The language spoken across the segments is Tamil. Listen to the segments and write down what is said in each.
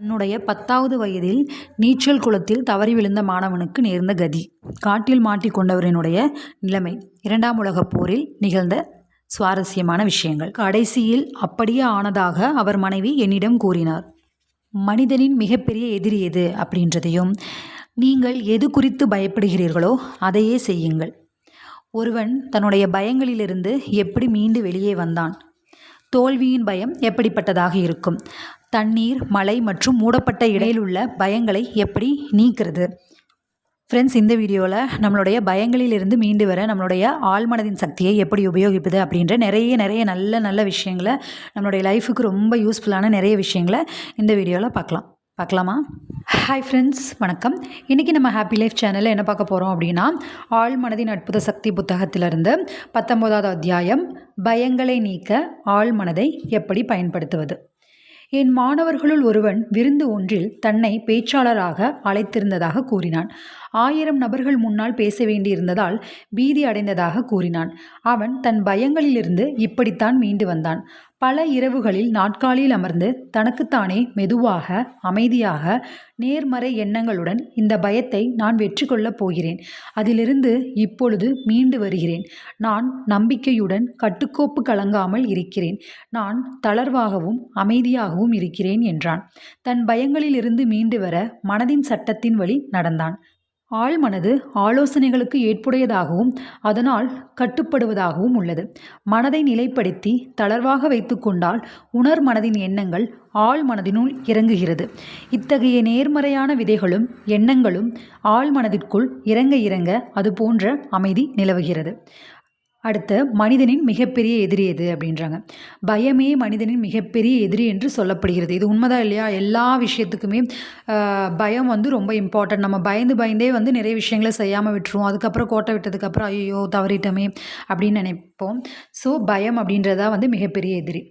தன்னுடைய பத்தாவது வயதில் நீச்சல் குளத்தில் தவறி விழுந்த மாணவனுக்கு நேர்ந்த கதி. காட்டில் மாட்டிக்கொண்டவரினுடைய நிலைமை. இரண்டாம் உலகப் போரில் நிகழ்ந்த சுவாரஸ்யமான விஷயங்கள். கடைசியில் அப்படியே ஆனதாக அவர் மனைவி என்னிடம் கூறினார் மனிதனின் மிகப்பெரிய எதிரி எது? அப்படின்றதையும் நீங்கள் எது குறித்து பயப்படுகிறீர்களோ அதையே செய்யுங்கள். ஒருவன் தன்னுடைய பயங்களிலிருந்து எப்படி மீண்டு வெளியே வந்தான்? தோல்வியின் பயம் எப்படிப்பட்டதாக இருக்கும்? தண்ணீர் மழை மற்றும் மூடப்பட்ட இடையில் உள்ள பயங்களை எப்படி நீக்கிறது? ஃப்ரெண்ட்ஸ் இந்த வீடியோவில் நம்மளுடைய பயங்களிலிருந்து மீண்டு வர நம்மளுடைய ஆழ்மனதின் சக்தியை எப்படி உபயோகிப்பது அப்படின்ற நிறைய நிறைய நல்ல நல்ல விஷயங்களை நம்மளுடைய லைஃபுக்கு ரொம்ப யூஸ்ஃபுல்லான நிறைய விஷயங்களை இந்த வீடியோவில் பார்க்கலாம். பார்க்கலாமா? ஹாய் ஃப்ரெண்ட்ஸ் வணக்கம். இன்றைக்கி நம்ம ஹாப்பி லைஃப் சேனலில் என்ன பார்க்க போகிறோம் அப்படின்னா ஆழ்மனதின் அற்புத சக்தி புத்தகத்திலிருந்து பத்தொம்போதாவது அத்தியாயம் பயங்களை நீக்க ஆழ்மனதை எப்படி பயன்படுத்துவது? என் மாணவர்களுள் ஒருவன் விருந்து ஒன்றில் தன்னை பேச்சாளராக அழைத்திருந்ததாக கூறினான். ஆயிரம் நபர்கள் முன்னால் பேச வேண்டியிருந்ததால் பீதி அடைந்ததாக கூறினான். அவன் தன் பயங்களிலிருந்து இப்படித்தான் மீண்டு வந்தான். பல இரவுகளில் நாட்காலியில் அமர்ந்து தனக்குத்தானே மெதுவாக அமைதியாக நேர்மறை எண்ணங்களுடன் இந்த பயத்தை நான் வெற்றி கொள்ளப் போகிறேன். அதிலிருந்து இப்பொழுது மீண்டு வருகிறேன். நான் நம்பிக்கையுடன் கட்டுக்கோப்பு கலங்காமல் இருக்கிறேன். நான் தளர்வாகவும் அமைதியாகவும் இருக்கிறேன் என்றான். தன் பயங்களிலிருந்து மீண்டு வர மனதின் சட்டத்தின் வழி நடந்தான். ஆழ்மனது ஆலோசனைகளுக்கு ஏற்புடையதாகவும் அதனால் கட்டுப்படுவதாகவும் உள்ளது. மனதை நிலைப்படுத்தி தளர்வாக வைத்துக்கொண்டால் உணர் மனதின் எண்ணங்கள் ஆழ்மனதினுள் இறங்குகிறது. இத்தகைய நேர்மறையான விதைகளும் எண்ணங்களும் ஆழ்மனதிற்குள் இறங்க இறங்க அது போன்ற அமைதி நிலவுகிறது. அடுத்து மனிதனின் மிகப்பெரிய எதிரி எது அப்படின்றாங்க. பயமே மனிதனின் மிகப்பெரிய எதிரி என்று சொல்லப்படுகிறது. இது உண்மைதான் இல்லையா? எல்லா விஷயத்துக்குமே பயம் வந்து ரொம்ப இம்பார்ட்டன்ட் நம்ம பயந்து பயந்தே வந்து நிறைய விஷயங்களை செய்யாமல் விட்டுருவோம். அதுக்கப்புறம் கோட்டை விட்டதுக்கப்புறம் ஐயோ தவறிட்டோமே அப்படின்னு நினைப்போம். ஸோ பயம் அப்படின்றதா வந்து மிகப்பெரிய எதிரி.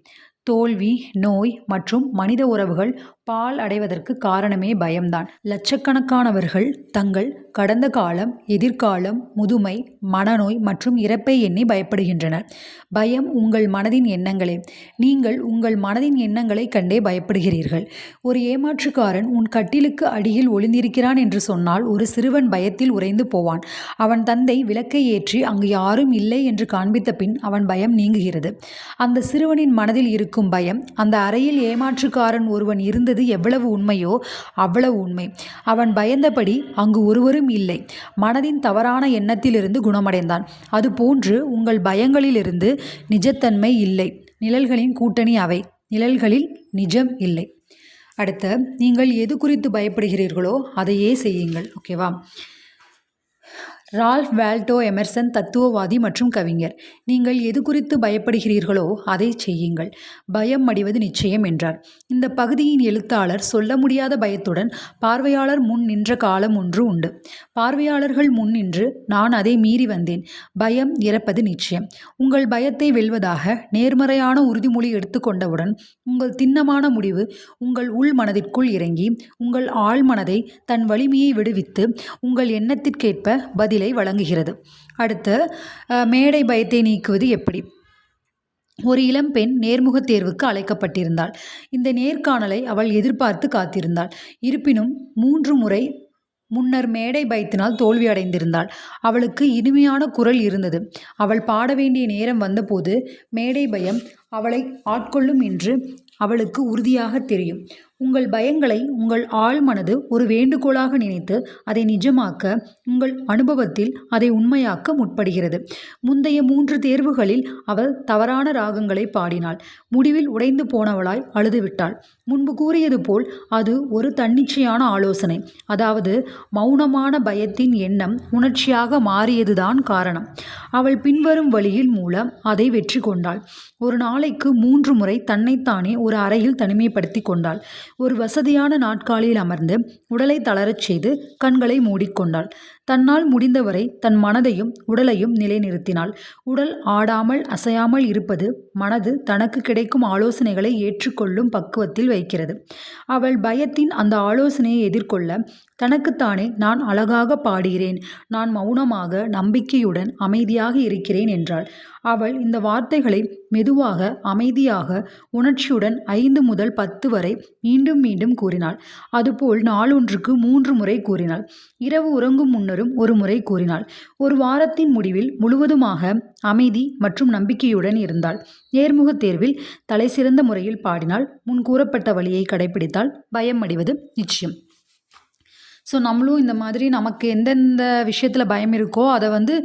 தோல்வி நோய் மற்றும் மனித உறவுகள் பால் அடைவதற்கு காரணமே பயம்தான். லட்சக்கணக்கானவர்கள் தங்கள் கடந்த காலம் எதிர்காலம் முதுமை மனநோய் மற்றும் இறப்பை எண்ணி பயப்படுகின்றனர். பயம் உங்கள் மனதின் எண்ணங்களே. நீங்கள் உங்கள் மனதின் எண்ணங்களை கண்டே பயப்படுகிறீர்கள். ஒரு ஏமாற்றுக்காரன் உன் கட்டிலுக்கு அடியில் ஒளிந்திருக்கிறான் என்று சொன்னால் ஒரு சிறுவன் பயத்தில் உறைந்து போவான். அவன் தந்தை விளக்கை ஏற்றி அங்கு யாரும் இல்லை என்று காண்பித்த பின் அவன் பயம் நீங்குகிறது. அந்த சிறுவனின் மனதில் இருக்கும் பயம் அந்த அறையில் ஏமாற்றுக்காரன் ஒருவன் இருந்தது சொன்னது எவ்வளவு உண்மையோ அவ்வளவு உண்மை. அவன் பயந்தபடி அங்கு ஒருவரும் இல்லை. மனதின் தவறான எண்ணத்திலிருந்து குணமடைந்தான். அதுபோன்று உங்கள் பயங்களிலிருந்து நிஜத்தன்மை இல்லை. நிழல்களின் கூட்டணி அவை. நிழல்களில் நிஜம் இல்லை. அடுத்த நீங்கள் எது குறித்து பயப்படுகிறீர்களோ அதையே செய்யுங்கள். ஓகேவா? ரால்ஃப் வால்டோ எமர்சன் தத்துவவாதி மற்றும் கவிஞர். நீங்கள் எது குறித்து பயப்படுகிறீர்களோ அதை செய்யுங்கள். பயம் அடிவது நிச்சயம் என்றார். இந்த பகுதியின் எழுத்தாளர் சொல்ல முடியாத பயத்துடன் பார்வையாளர் முன் நின்ற காலம் ஒன்று உண்டு. பார்வையாளர்கள் முன் நின்று நான் அதை மீறி வந்தேன். பயம் இறப்பது நிச்சயம். உங்கள் பயத்தை வெல்வதாக நேர்மறையான உறுதிமொழி எடுத்துக்கொண்டவுடன் உங்கள் திண்ணமான முடிவு உங்கள் உள் மனதிற்குள் இறங்கி உங்கள் ஆழ்மனதை தன் வலிமையை விடுவித்து உங்கள் எண்ணத்திற்கேற்ப பதில் பதிலை வழங்குகிறது. அடுத்து மேடை பயத்தை நீக்குவது எப்படி? ஒரு இளம்பெண் நேர்முகத் தேர்வுக்கு அழைக்கப்பட்டிருந்தாள். இந்த நேர்காணலை அவள் எதிர்பார்த்து காத்திருந்தாள். இருப்பினும் மூன்று முறை முன்னர் மேடை பயத்தினால் தோல்வி அடைந்திருந்தாள். அவளுக்கு இனிமையான குரல் இருந்தது. அவள் பாட வேண்டிய நேரம் வந்தபோது மேடை பயம் அவளை ஆட்கொள்ளும் என்று அவளுக்கு உறுதியாக தெரியும். உங்கள் பயங்களை உங்கள் ஆழ்மனது ஒரு வேண்டுகோளாக நினைத்து அதை நிஜமாக்க உங்கள் அனுபவத்தில் அதை உண்மையாக்க முற்படுகிறது. முந்தைய மூன்று தேர்வுகளில் அவள் தவறான ராகங்களை பாடினாள். முடிவில் உடைந்து போனவளாய் அழுதுவிட்டாள். முன்பு கூறியது போல் அது ஒரு தன்னிச்சையான ஆலோசனை. அதாவது மௌனமான பயத்தின் எண்ணம் உணர்ச்சியாக மாறியதுதான் காரணம். அவள் பின்வரும் வழியில் மூலம் அதை வெற்றி கொண்டாள். ஒரு நாளைக்கு மூன்று முறை தன்னைத்தானே ஒரு அறையில் தனிமைப்படுத்தி கொண்டாள். ஒரு வசதியான நாட்காலியில் அமர்ந்து உடலை தளரச் செய்து கண்களை மூடிக்கொண்டாள் தன்னால் முடிந்தவரை தன் மனதையும் உடலையும் நிலைநிறுத்தினாள். உடல் ஆடாமல் அசையாமல் இருப்பது மனது தனக்கு கிடைக்கும் ஆலோசனைகளை ஏற்றுக்கொள்ளும் பக்குவத்தில் வைக்கிறது. அவள் பயத்தின் அந்த ஆலோசனையை எதிர்கொள்ள தனக்குத்தானே நான் அழகாக பாடுகிறேன். நான் மௌனமாக நம்பிக்கையுடன் அமைதியாக இருக்கிறேன் என்றாள். அவள் இந்த வார்த்தைகளை மெதுவாக அமைதியாக உணர்ச்சியுடன் ஐந்து முதல் பத்து வரை மீண்டும் மீண்டும் கூறினாள். அதுபோல் நாளொன்றுக்கு மூன்று முறை கூறினாள். இரவு உறங்கும் முன்னரும் ஒரு முறை கூறினாள். ஒரு வாரத்தின் முடிவில் முழுவதுமாக அமைதி மற்றும் நம்பிக்கையுடன் இருந்தாள். நேர்முகத் தேர்வில் தலைசிறந்த முறையில் பாடினாள். முன் கூறப்பட்ட வழியை கடைபிடித்தால் பயம் அடிவது நிச்சயம். ஸோ நம்மளும் இந்த மாதிரி நமக்கு எந்தெந்த விஷயத்தில் பயம் இருக்கோ அதை வந்து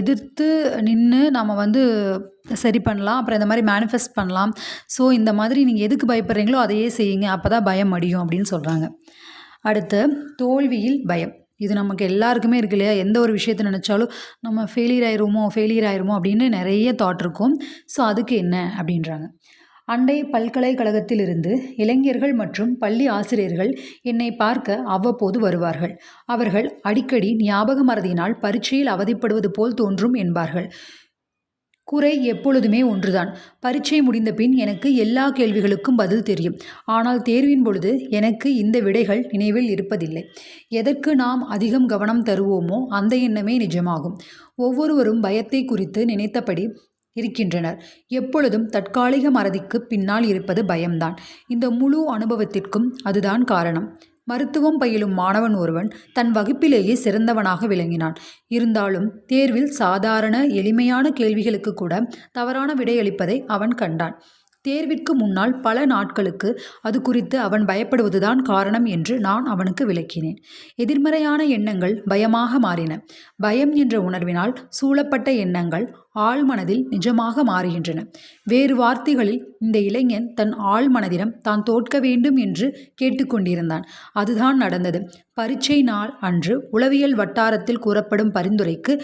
எதிர்த்து நின்று நம்ம வந்து சரி பண்ணலாம். அப்புறம் இந்த மாதிரி மேனிஃபெஸ்ட் பண்ணலாம். ஸோ இந்த மாதிரி நீங்கள் எதுக்கு பயப்படுறீங்களோ அதையே செய்யுங்க. அப்போ தான் பயம் அடியும் அப்படின்னு சொல்கிறாங்க அடுத்து தோல்வியில் பயம். இது நமக்கு எல்லாருக்குமே இருக்கு இல்லையா? எந்த ஒரு விஷயத்தை நினச்சாலும் நம்ம ஃபெயிலியர் ஆயிருமோ ஃபெயிலியர் ஆயிருமோ அப்படின்னு நிறைய தாட் இருக்கும். ஸோ அதுக்கு என்ன? அப்படின்றாங்க. அண்டை பல்கலைக்கழகத்திலிருந்து இளைஞர்கள் மற்றும் பள்ளி ஆசிரியர்கள் என்னை பார்க்க அவ்வப்போது வருவார்கள். அவர்கள் அடிக்கடி ஞாபக மறதியினால் பரீட்சையில் அவதிப்படுவது போல் தோன்றும் என்பார்கள். குறை எப்பொழுதுமே ஒன்றுதான். பரீட்சை முடிந்த பின் எனக்கு எல்லா கேள்விகளுக்கும் பதில் தெரியும். ஆனால் தேர்வின் பொழுது எனக்கு இந்த விடைகள் நினைவில் இருப்பதில்லை. எதற்கு நாம் அதிகம் கவனம் தருவோமோ அந்த எண்ணமே நிஜமாகும். ஒவ்வொருவரும் பயத்தை குறித்து நினைத்தபடி இருக்கின்றனர். எப்பொழுதும் தற்காலிக மறதிக்கு பின்னால் இருப்பது பயம்தான். இந்த முழு அனுபவத்திற்கும் அதுதான் காரணம். மருத்துவம் பயிலும் மாணவன் ஒருவன் தன் வகுப்பிலேயே சிறந்தவனாக விளங்கினான். இருந்தாலும் தேர்வில் சாதாரண எளிமையான கேள்விகளுக்கு கூட தவறான விடையளிப்பதை அவன் கண்டான். தேர்விற்கு முன்னால் பல நாட்களுக்கு அது குறித்து அவன் பயப்படுவதுதான் காரணம் என்று நான் அவனுக்கு விளக்கினேன். எதிர்மறையான எண்ணங்கள் பயமாக மாறின. பயம் என்ற உணர்வினால் சூழப்பட்ட எண்ணங்கள் ஆழ்மனதில் நிஜமாக மாறுகின்றன. வேறு வார்த்தைகளில் இந்த இளைஞன் தன் ஆழ்மனதிடம் தான் தோற்க வேண்டும் என்று கேட்டுக்கொண்டிருந்தான். அதுதான் நடந்தது. பரீட்சை நாள் அன்று உளவியல் வட்டாரத்தில் கூறப்படும் பரிந்துரைக்கு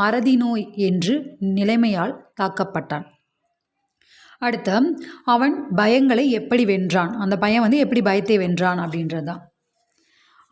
மறதி நோய் என்று நிலைமையால் தாக்கப்பட்டான். அடுத்த அவன் பயங்களை எப்படி வென்றான்? அந்த பயம் வந்து எப்படி பயத்தை வென்றான் அப்படின்றது தான்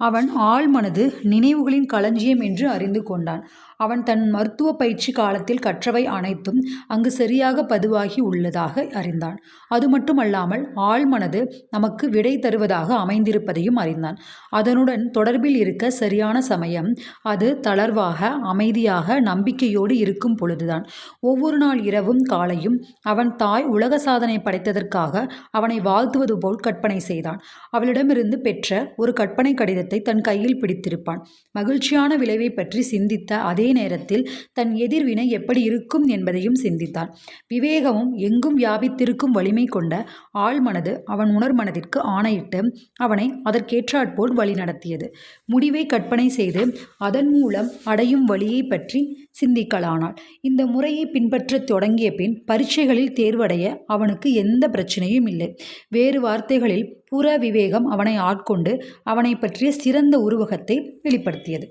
அவன் ஆழ்மனது நினைவுகளின் களஞ்சியம் என்று அறிந்து கொண்டான். அவன் தன் மருத்துவ பயிற்சி காலத்தில் கற்றவை அனைத்தும் அங்கு சரியாக பதிவாகி உள்ளதாக அறிந்தான். அது மட்டுமல்லாமல் ஆழ்மனது நமக்கு விடை தருவதாக அமைந்திருப்பதையும் அறிந்தான். அதனுடன் தொடர்பில் இருக்க சரியான சமயம் அது தளர்வாக அமைதியாக நம்பிக்கையோடு இருக்கும் பொழுதுதான். ஒவ்வொரு நாள் இரவும் காலையும் அவன் தாய் உலக சாதனை படைத்ததற்காக அவனை வாழ்த்துவது போல் கற்பனை செய்தான். அவளிடமிருந்து பெற்ற ஒரு கற்பனை கடிதத்தை தன் கையில் பிடித்திருப்பான். மகிழ்ச்சியான விளைவை பற்றி சிந்தித்த அதே நேரத்தில் தன் எதிர்வினை எப்படி இருக்கும் என்பதையும் சிந்தித்தான் விவேகமும் எங்கும் வியாபித்திருக்கும் வலிமை கொண்ட ஆழ்மனது அவன் உணர்மனதிற்கு ஆணையிட்டு அவனை அதற்கேற்றாற்போல் வழிநடத்தியது முடிவை கற்பனை செய்து அதன் மூலம் அடையும் வழியை பற்றி சிந்திக்கலானாள். இந்த முறையை பின்பற்றத் தொடங்கிய பின் பரீட்சைகளில் தேர்வடைய அவனுக்கு எந்த பிரச்சனையும் இல்லை. வேறு வார்த்தைகளில் புற விவேகம் அவனை ஆட்கொண்டு அவனை பற்றிய சிறந்த உருவகத்தை வெளிப்படுத்தியது.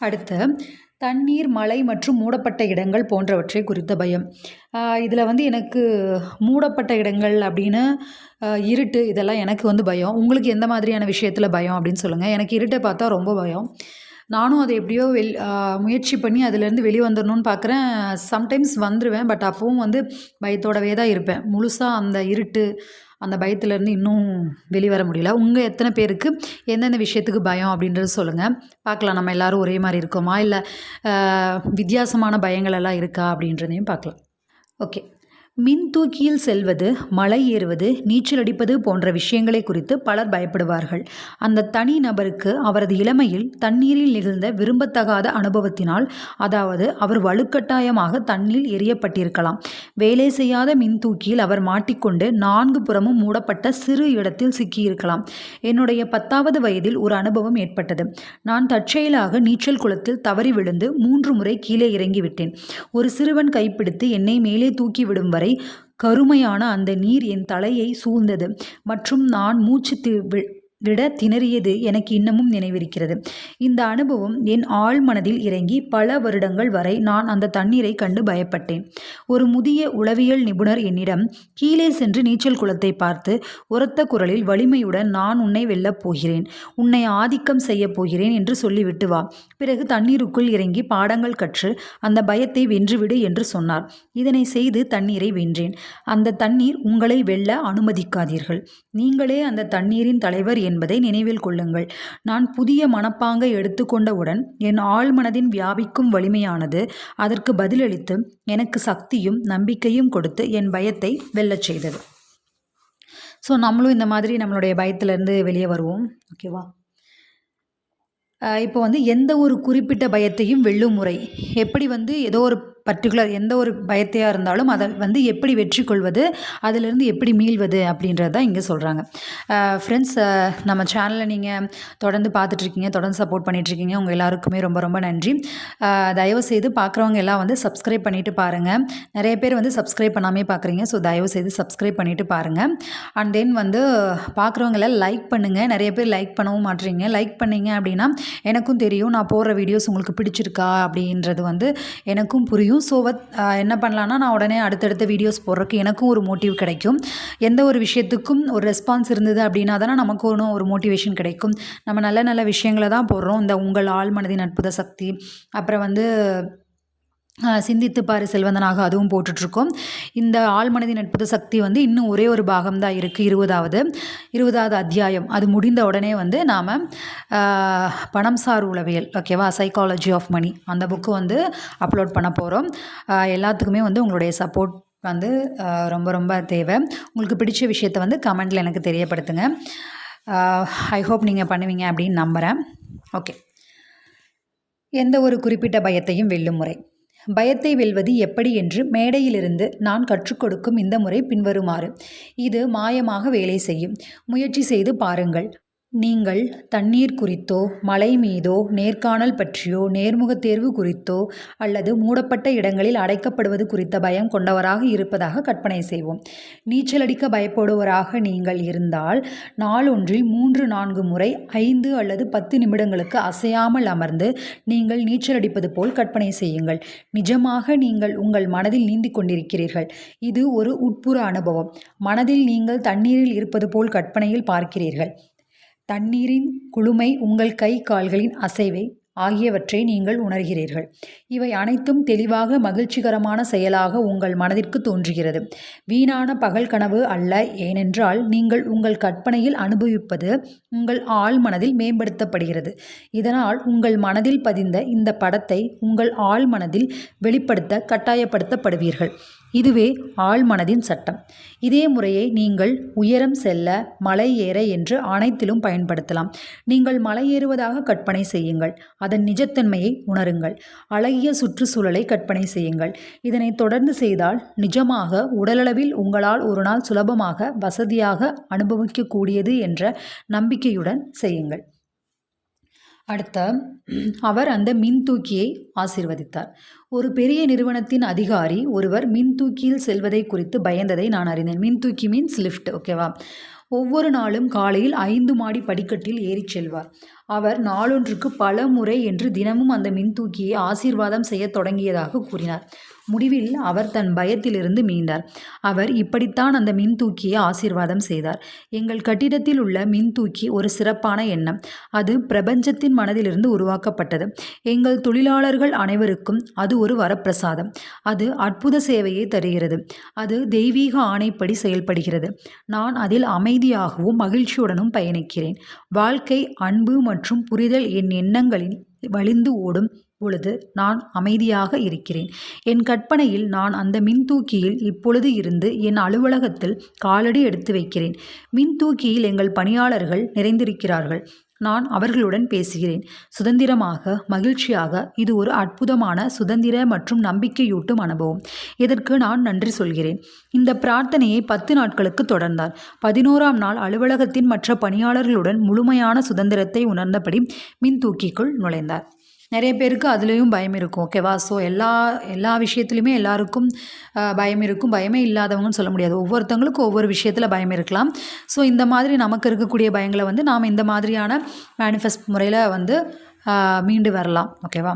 அடுத்த தண்ணீர் மழை மற்றும் மூடப்பட்ட இடங்கள் போன்றவற்றை குறித்த பயம். இதில் வந்து எனக்கு மூடப்பட்ட இடங்கள் அப்படின்னு இருட்டு இதெல்லாம் எனக்கு வந்து பயம். உங்களுக்கு எந்த மாதிரியான விஷயத்தில் பயம் அப்படின்னு சொல்லுங்கள் எனக்கு இருட்டை பார்த்தா ரொம்ப பயம். நானும் அதை எப்படியோ வெள் முயற்சி பண்ணி அதுலேருந்து வெளியே வந்துடணும்னு பார்க்குறேன். சம்டைம்ஸ் வந்துடுவேன் பட் அப்பவும் வந்து பயத்தோடவே தான் இருப்பேன். முழுசாக அந்த இருட்டு அந்த பயத்துலேருந்து இன்னும் வெளிவர முடியல. உங்கள் எத்தனை பேருக்கு எந்தெந்த விஷயத்துக்கு பயம் அப்படின்றது சொல்லுங்கள் பார்க்கலாம். நம்ம எல்லாரும் ஒரே மாதிரி இருக்கோமா? இல்லை வித்தியாசமான பயங்கள் எல்லாம் இருக்கா அப்படின்றதையும் பார்க்கலாம். ஓகே. மின் தூக்கியில் செல்வது மலை ஏறுவது நீச்சல் அடிப்பது போன்ற விஷயங்களை குறித்து பலர் பயப்படுவார்கள். அந்த தனி நபருக்கு அவரது இளமையில் தண்ணீரில் நிகழ்ந்த விரும்பத்தகாத அனுபவத்தினால் அதாவது அவர் வலுக்கட்டாயமாக தண்ணீரில் எரியப்பட்டிருக்கலாம் வேலை செய்யாத மின் தூக்கியில் அவர் மாட்டிக்கொண்டு நான்கு புறமும் மூடப்பட்ட சிறு இடத்தில் சிக்கியிருக்கலாம். என்னுடைய பத்தாவது வயதில் ஒரு அனுபவம் ஏற்பட்டது. நான் தற்செயலாக நீச்சல் குளத்தில் தவறி விழுந்து மூன்று முறை கீழே இறங்கிவிட்டேன். ஒரு சிறுவன் கைப்பிடித்து என்னை மேலே தூக்கி விடும் வரை கருமையான அந்த நீர் என் தலையை சூழ்ந்தது. மற்றும் நான் மூச்சு விட திணறியது எனக்கு இன்னமும் நினைவிருக்கிறது. இந்த அனுபவம் என் ஆழ் மனதில் இறங்கி பல வருடங்கள் வரை நான் அந்த தண்ணீரை கண்டு பயப்பட்டேன். ஒரு முதிய உளவியல் நிபுணர் என்னிடம் கீழே சென்று நீச்சல் குளத்தை பார்த்து உரத்த குரலில் வலிமையுடன் நான் உன்னை வெல்லப் போகிறேன் உன்னை ஆதிக்கம் செய்யப் போகிறேன் என்று சொல்லிவிட்டு வா. பிறகு தண்ணீருக்குள் இறங்கி பாடங்கள் கற்று அந்த பயத்தை வென்றுவிடு என்று சொன்னார். இதனை செய்து தண்ணீரை வென்றேன். அந்த தண்ணீர் உங்களை வெல்ல அனுமதிக்காதீர்கள். நீங்களே அந்த தண்ணீரின் தலைவர் என்பதை நினைவில் கொள்ளுங்கள். நான் புதிய மனப்பாங்கை எடுத்துக்கொண்டவுடன் என் ஆழ்மனதின் வியாபிக்கும் வலிமையானது அதற்கு பதிலளித்து எனக்கு சக்தியும் நம்பிக்கையும் கொடுத்து என் பயத்தை வெல்லச் செய்தது. ஸோ நம்மளும் இந்த மாதிரி நம்மளுடைய பயத்திலேருந்து வெளியே வருவோம். ஓகேவா இப்போ வந்து எந்த ஒரு குறிப்பிட்ட பயத்தையும் வெல்லும் முறை. எப்படி வந்து ஏதோ ஒரு பர்டிகுலர் எந்த ஒரு பயத்தையாக இருந்தாலும் அதை வந்து எப்படி வெற்றி கொள்வது அதிலிருந்து எப்படி மீள்வது அப்படின்றது தான் இங்கே சொல்கிறாங்க ஃப்ரெண்ட்ஸ் நம்ம சேனலை நீங்கள் தொடர்ந்து பார்த்துட்ருக்கீங்க தொடர்ந்து சப்போர்ட் பண்ணிகிட்ருக்கீங்க உங்கள் எல்லாருக்குமே ரொம்ப ரொம்ப நன்றி. தயவு செய்து பார்க்குறவங்க எல்லாம் வந்து சப்ஸ்கிரைப் பண்ணிவிட்டு பாருங்கள் நிறைய பேர் வந்து சப்ஸ்கிரைப் பண்ணாமே பார்க்குறீங்க ஸோ தயவு செய்து சப்ஸ்கிரைப் பண்ணிவிட்டு பாருங்கள் அண்ட் தென் வந்து பார்க்குறவங்கள லைக் பண்ணுங்கள் நிறைய பேர் லைக் பண்ணவும் மாட்றீங்க. லைக் பண்ணீங்க அப்படின்னா எனக்கும் தெரியும். நான் போடுற வீடியோஸ் உங்களுக்கு பிடிச்சிருக்கா அப்படின்றது வந்து எனக்கும் புரியும். ஸோ என்ன பண்ணலான்னா நான் உடனே அடுத்தடுத்த வீடியோஸ் போடுறதுக்கு எனக்கும் ஒரு மோட்டிவ் கிடைக்கும். எந்த ஒரு விஷயத்துக்கும் ஒரு ரெஸ்பான்ஸ் இருந்தது அப்படின்னா தானே நமக்கு ஒன்றும் ஒரு மோட்டிவேஷன் கிடைக்கும். நம்ம நல்ல நல்ல விஷயங்களை தான் போடுறோம். இந்த உங்கள் ஆள் மனதின் அற்புத சக்தி. அப்புறம் வந்து சிந்தித்து பாரு செல்வந்தனாக அதுவும் போட்டுட்ருக்கோம். இந்த ஆழ்மனதின் அற்புத சக்தி வந்து இன்னும் ஒரே ஒரு பாகம் தான் இருக்குது இருபதாவது. இருபதாவது அத்தியாயம். அது முடிந்த உடனே வந்து நாம் பணம் சார் உளவியல் ஓகேவா சைக்காலஜி ஆஃப் மணி அந்த புக்கு வந்து அப்லோட் பண்ண போகிறோம் எல்லாத்துக்குமே வந்து உங்களுடைய சப்போர்ட் வந்து ரொம்ப ரொம்ப தேவை. உங்களுக்கு பிடிச்ச விஷயத்தை வந்து கமெண்டில் எனக்கு தெரியப்படுத்துங்க. ஐ ஹோப் நீங்கள் பண்ணுவீங்க அப்படின்னு நம்புகிறேன் ஓகே எந்த ஒரு குறிப்பிட்ட பயத்தையும் வெல்லும் முறை. பயத்தை வெல்வது எப்படி என்று மேடையிலிருந்து நான் கற்றுக் கொடுக்கும் இந்த முறை பின்வருமாறு. இது மாயமாக வேலை செய்யும். முயற்சி செய்து பாருங்கள். நீங்கள் தண்ணீர் குறித்தோ மலை மீதோ நேர்காணல் பற்றியோ நேர்முகத் தேர்வு குறித்தோ அல்லது மூடப்பட்ட இடங்களில் அடைக்கப்படுவது குறித்த பயம் கொண்டவராக இருப்பதாக கற்பனை செய்வோம். நீச்சலடிக்க பயப்படுவராக நீங்கள் இருந்தால் நாளொன்றில் மூன்று நான்கு முறை ஐந்து அல்லது பத்து நிமிடங்களுக்கு அசையாமல் அமர்ந்து நீங்கள் நீச்சல் அடிப்பது போல் கற்பனை செய்யுங்கள். நிஜமாக நீங்கள் உங்கள் மனதில் நீந்திக் கொண்டிருக்கிறீர்கள். இது ஒரு உட்புற அனுபவம். மனதில் நீங்கள் தண்ணீரில் இருப்பது போல் கற்பனையில் பார்க்கிறீர்கள். தண்ணீரின் குளுமை உங்கள் கை கால்களின் அசைவை ஆகியவற்றை நீங்கள் உணர்கிறீர்கள். இவை அனைத்தும் தெளிவாக மகிழ்ச்சிகரமான செயலாக உங்கள் மனதிற்கு தோன்றுகிறது. வீணான பகல் கனவு அல்ல ஏனென்றால் நீங்கள் உங்கள் கற்பனையில் அனுபவிப்பது உங்கள் ஆள் மனதில் மேம்படுத்தப்படுகிறது. இதனால் உங்கள் மனதில் பதிந்த இந்த படத்தை உங்கள் ஆள் மனதில் வெளிப்படுத்த கட்டாயப்படுத்தப்படுவீர்கள். இதுவே ஆழ்மனதின் சட்டம். இதே முறையை நீங்கள் உயரம் செல்ல மலை ஏற என்று அனைத்திலும் பயன்படுத்தலாம். நீங்கள் மலை ஏறுவதாக கற்பனை செய்யுங்கள். அதன் நிஜத்தன்மையை உணருங்கள். அழகிய சுற்றுச்சூழலை கற்பனை செய்யுங்கள். இதனை தொடர்ந்து செய்தால் நிஜமாக உடலளவில் உங்களால் ஒரு நாள் சுலபமாக வசதியாக அனுபவிக்கக்கூடியது என்ற நம்பிக்கையுடன் செய்யுங்கள். அடுத்த அவர் அந்த மின் தூக்கியை ஆசிர்வதித்தார். ஒரு பெரிய நிறுவனத்தின் அதிகாரி ஒருவர் மின்தூக்கியில் செல்வதை குறித்து பயந்ததை நான் அறிந்தேன். மின்தூக்கி மீன்ஸ் லிஃப்ட் ஓகேவா ஒவ்வொரு நாளும் காலையில் ஐந்து மாடி படிக்கட்டில் ஏறிச் செல்வார். அவர் நாளொன்றுக்கு பல முறை என்று தினமும் அந்த மின்தூக்கியை ஆசீர்வாதம் செய்யத் தொடங்கியதாக கூறினார். முடிவில் அவர் தன் பயத்திலிருந்து மீண்டார். அவர் இப்படித்தான் அந்த மின் தூக்கியை ஆசீர்வாதம் செய்தார். எங்கள் கட்டிடத்தில் உள்ள மின் தூக்கி ஒரு சிறப்பான எண்ணம். அது பிரபஞ்சத்தின் மனதிலிருந்து உருவாக்கப்பட்டது. எங்கள் தொழிலாளர்கள் அனைவருக்கும் அது ஒரு வரப்பிரசாதம். அது அற்புத சேவையை தருகிறது. அது தெய்வீக ஆணைப்படி செயல்படுகிறது. நான் அதில் அமைதியாகவும் மகிழ்ச்சியுடனும் பயணிக்கிறேன். வாழ்க்கை அன்பு மற்றும் புரிதல் என் எண்ணங்களின் வழிந்து ஓடும் பொழுது நான் அமைதியாக இருக்கிறேன். என் கற்பனையில் நான் அந்த மின்தூக்கியில் இப்பொழுது இருந்து என் அலுவலகத்தில் காலடி எடுத்து வைக்கிறேன். மின்தூக்கியில் எங்கள் பணியாளர்கள் நிறைந்திருக்கிறார்கள். நான் அவர்களுடன் பேசுகிறேன். சுதந்திரமாக மகிழ்ச்சியாக இது ஒரு அற்புதமான சுதந்திர மற்றும் நம்பிக்கையூட்டும் அனுபவம். இதற்கு நான் நன்றி சொல்கிறேன். இந்த பிரார்த்தனையை பத்து நாட்களுக்கு தொடர்ந்தார். பதினோராம் நாள் அலுவலகத்தின் மற்ற பணியாளர்களுடன் முழுமையான சுதந்திரத்தை உணர்ந்தபடி மின் தூக்கிக்குள் நுழைந்தார். நிறைய பேருக்கு அதுலேயும் பயம் இருக்கும் ஓகேவா? ஸோ எல்லா எல்லா விஷயத்துலையுமே எல்லாருக்கும் பயம் இருக்கும். பயமே இல்லாதவங்கன்னு சொல்ல முடியாது. ஒவ்வொருத்தவங்களுக்கும் ஒவ்வொரு விஷயத்தில் பயம் இருக்கலாம். ஸோ இந்த மாதிரி நமக்கு இருக்கக்கூடிய பயங்களை வந்து நாம் இந்த மாதிரியான மேனிஃபெஸ்ட் முறையில் வந்து மீண்டு வரலாம். ஓகேவா?